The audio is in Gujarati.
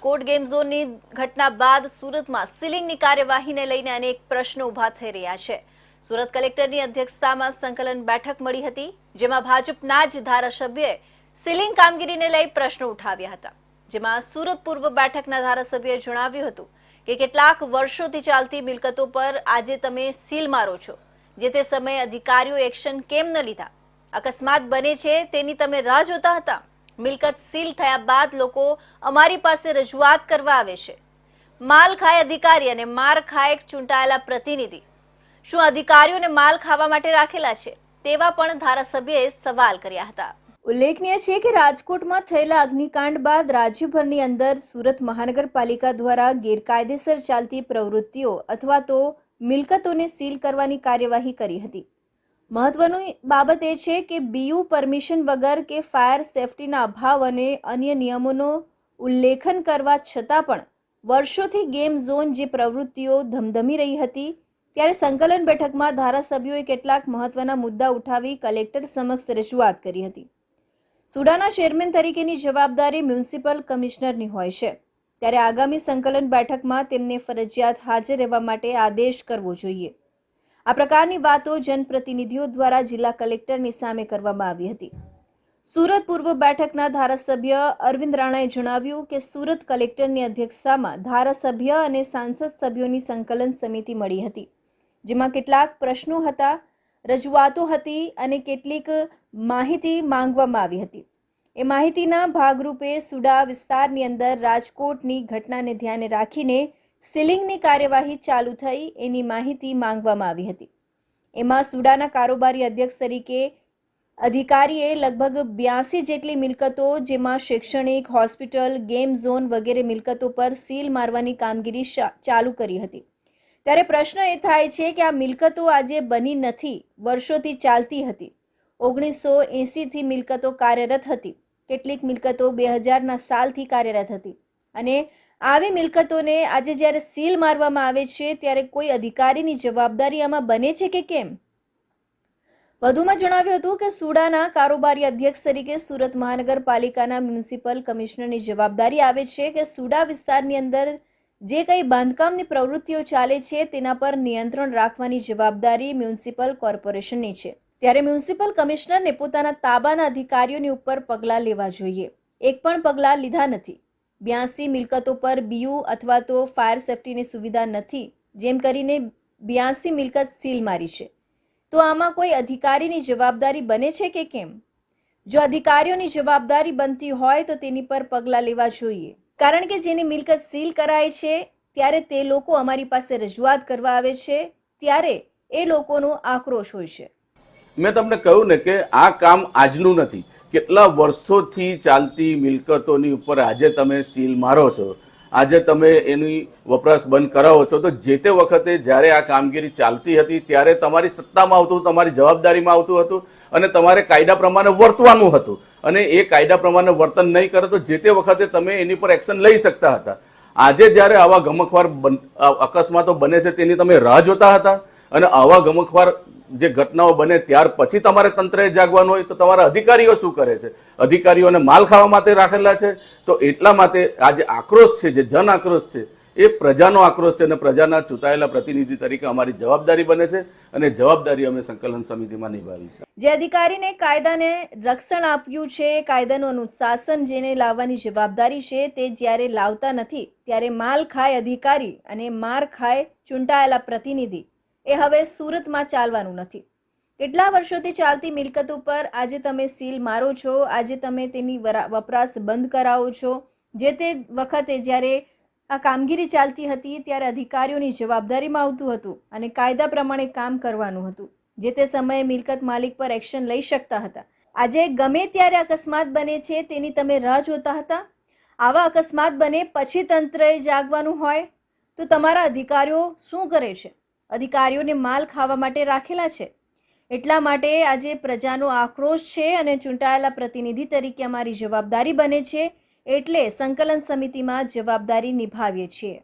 રાજકોટ ગેમ ઝોનની ઘટના બાદ સુરતમાં સીલિંગની કાર્યવાહીને લઈને અનેક પ્રશ્નો ઊભા થઈ રહ્યા છે. સુરત કલેક્ટરની અધ્યક્ષતામાં સંકલન બેઠક મળી હતી, જેમાં ભાજપના જ ધારાસભ્યએ સીલિંગ કામગીરીને લઈ પ્રશ્નો ઉઠાવ્યા હતા. જેમાં સુરત પૂર્વ બેઠકના ધારાસભ્યએ જણાવ્યું હતું કે કેટલાક વર્ષોથી ચાલતી મિલકતો પર આજે તમે સીલ મારો છો, જે તે સમયે અધિકારીઓ એક્શન કેમ ન લીધા? અકસ્માત બને છે તેની તમે રાહ જોતા હતા? મિલકત સીલ થયા બાદ લોકો અમારી પાસે રજૂઆત કરવા આવે છે. માલ ખાય અધિકારી અને માર ખાય ચૂંટાયેલા પ્રતિનિધિ. શું અધિકારીઓને માલ ખાવા માટે રાખેલા છે? તેવા પણ ધારાસભ્યએ સવાલ કર્યા હતા. ઉલ્લેખનીય છે કે રાજકોટમાં થયેલા અગ્નિકાંડ બાદ રાજ્યભરની અંદર સુરત મહાનગરપાલિકા દ્વારા ગેરકાયદેસર ચાલતી પ્રવૃત્તિઓ અથવા તો મિલકતોને સીલ કરવાની કાર્યવાહી કરી હતી. મહત્વની બાબત એ છે કે બીયુ પરમિશન વગર કે ફાયર સેફટીના અભાવ અને અન્ય નિયમોનો ઉલ્લેખન કરવા છતાં પણ વર્ષોથી ગેમ ઝોન જે પ્રવૃત્તિઓ ધમધમી રહી હતી, ત્યારે સંકલન બેઠકમાં ધારાસભ્યોએ કેટલાક મહત્વના મુદ્દા ઉઠાવી કલેક્ટર સમક્ષ રજૂઆત કરી હતી. સુડાના ચેરમેન તરીકેની જવાબદારી મ્યુનિસિપલ કમિશનરની હોય છે, ત્યારે આગામી સંકલન બેઠકમાં તેમને ફરજિયાત હાજર રહેવા માટે આદેશ કરવો જોઈએ. આ પ્રકારની વાતો જનપ્રતિનિધિઓ દ્વારા જિલ્લા કલેક્ટરની સામે કરવામાં આવી હતી. સુરત પૂર્વ બેઠકના ધારાસભ્ય અરવિંદ રાણાએ જણાવ્યું કે સુરત કલેક્ટરની અધ્યક્ષતામાં ધારાસભ્ય અને સાંસદ સભ્યોની સંકલન સમિતિ મળી હતી, જેમાં કેટલાક પ્રશ્નો હતા, રજૂઆતો હતી અને કેટલીક માહિતી માંગવામાં આવી હતી. એ માહિતીના ભાગરૂપે સુડા વિસ્તારની અંદર રાજકોટની ઘટનાને ધ્યાને રાખીને સીલિંગની કાર્યવાહી ચાલુ થઈ એની માહિતી માંગવામાં આવી હતી. એમાં સુડાના કારોબારી અધ્યક્ષ તરીકે અધિકારીએ લગભગ બ્યાસી જેટલી મિલકતો, જેમાં શૈક્ષણિક, હોસ્પિટલ, ગેમ ઝોન વગેરે મિલકતો પર સીલ મારવાની કામગીરી ચાલુ કરી હતી. ત્યારે પ્રશ્ન એ થાય છે કે આ મિલકતો આજે બની નથી, વર્ષોથી ચાલતી હતી. ઓગણીસો એંસીથી મિલકતો કાર્યરત હતી. કેટલીક મિલકતો બે હજારના સાલથી કાર્યરત હતી. અને આવી મિલકતોને આજે જ્યારે સીલ મારવામાં આવે છે, ત્યારે કોઈ અધિકારીની જવાબદારી આમાં બને છે કે કેમ? વધુમાં જણાવ્યું હતું કે સુડાના કારોબારી અધ્યક્ષ તરીકે સુરત મહાનગરપાલિકાના મ્યુનિસિપલ કમિશનરની જવાબદારી આવે છે કે સુડા વિસ્તારની અંદર જે કંઈ બાંધકામની પ્રવૃત્તિઓ ચાલે છે, તેના પર નિયંત્રણ રાખવાની જવાબદારી મ્યુનિસિપલ કોર્પોરેશનની છે. ત્યારે મ્યુનિસિપલ કમિશનરને પોતાના તાબાના અધિકારીઓની ઉપર પગલાં લેવા જોઈએ. એક પણ પગલાં લીધા નથી. બ્યાસી મિલકતો પર બીયુ અથવા તો ફાયર સેફટીની સુવિધા નથી, જેમ કરીને બ્યાસી મિલકત સીલ મારી છે. તો આમાં કોઈ અધિકારીની જવાબદારી બને છે કે કેમ? જો અધિકારીઓની જવાબદારી બનતી હોય તો તેની પર પગલાં લેવા જોઈએ. કારણ કે જેની મિલકત સીલ કરાય છે, ત્યારે તે લોકો અમારી પાસે રજૂઆત કરવા આવે છે, ત્યારે એ લોકોનો આક્રોશ હોય છે. મેં તમને કહ્યું ને કે આ કામ આજનું નથી. કેટલા વર્ષોથી ચાલતી મિલકતોની ઉપર આજે તમે સીલ મારો છો? આજે તમે એની વપરાશ બંધ કરાવો છો? તો જે તે વખતે જ્યારે આ કામગીરી ચાલતી હતી, ત્યારે તમારી સત્તામાં આવતું, તમારી જવાબદારીમાં આવતું હતું અને તમારે કાયદા પ્રમાણે વર્તવાનું હતું. અને એ કાયદા પ્રમાણે વર્તન નહીં કરે તો જે તે વખતે તમે એની પર એક્શન લઈ શકતા હતા. આજે જ્યારે આવા ગમખવાર અકસ્માતો બને છે, તેની તમે રાહ જોતા હતા અને આવા ગમખવાર જે ઘટનાઓ બને ત્યાર પછી તમારે તંત્રએ જાગવાનું હોય તો તમારા અધિકારીઓ શું કરે છે? અધિકારીઓને માલ ખાવા માટે રાખેલા છે? તો એટલા માટે આ જે આક્રોશ છે, જે જન આક્રોશ છે, એ પ્રજાનો આક્રોશ છે અને પ્રજાના ચૂંટાયેલા પ્રતિનિધિ તરીકે અમારી જવાબદારી બને છે અને જવાબદારી અમે સંકલન સમિતિમાં નિભાવી છે. જે અધિકારીને કાયદાને રક્ષણ આપ્યું છે, કાયદાનું અનુશાસન જેને લાવવાની જવાબદારી છે, તે જ્યારે લાવતા નથી, ત્યારે માલ ખાય અધિકારી અને માર ખાય ચૂંટાયેલા પ્રતિનિધિ. એ હવે સુરતમાં ચાલવાનું નથી. કેટલા વર્ષોથી ચાલતી મિલકત ઉપર આજે તમે સીલ મારો છો, આજે તમે તેની વપરાશ બંધ કરાવો છો, જે તે વખતે જ્યારે આ કામગીરી ચાલતી હતી ત્યારે અધિકારીઓની જવાબદારીમાં આવતું હતું અને કાયદા પ્રમાણે કામ કરવાનું હતું, જે તે સમયે મિલકત માલિક પર એક્શન લઈ શકતા હતા. આજે ગમે ત્યારે અકસ્માત બને છે તેની તમે રાહ જોતા હતા? આવા અકસ્માત બને પછી તંત્રએ જાગવાનું હોય? તો તમારા અધિકારીઓ શું કરે છે? અધિકારીઓને માલ ખાવા માટે રાખેલા છે. એટલા માટે આજે પ્રજાનો આક્રોશ છે અને ચૂંટાયેલા પ્રતિનિધિ તરીકે અમારી જવાબદારી બને છે. એટલે સંકલન સમિતિમાં જવાબદારી નિભાવીએ છીએ.